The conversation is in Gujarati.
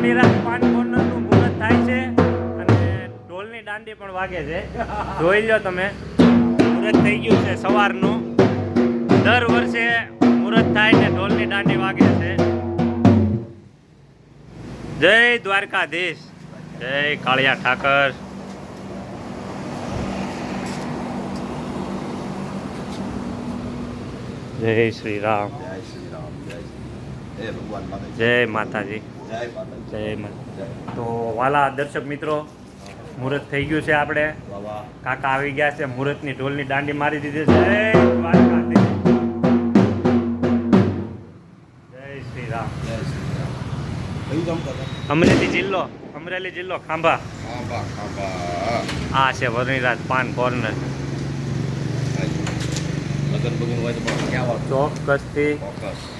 પાન કોર્નરનું મુહૂર્ત થાય છે અને ઢોલની દાંડી પણ વાગે છે. જોઈ લો તમે. મુહૂર્ત થઈ ગયું છે સવારનું. દર વર્ષે મુહૂર્ત થાય ને ઢોલની દાંડી વાગે છે. જય દ્વારકાધીશ. જય કાળિયા ઠાકર. જય શ્રી રામ જય શ્રી હે ભગવાન માતા જય માતાજી. જય માતા તો વાલા દર્શક મિત્રો મુહૂર્ત થઈ ગયું છે આપણે. કાકા આવી ગયા છે મુહૂર્તની ઢોલની દાંડી મારી દીધી છે. જય શ્રી રામ અમરેલી જિલ્લો અમરેલી જિલ્લો ખાંભા. આ છે વરણીરાજ પાન કોર્નર. ચોક્કસથી. ચોક્કસ.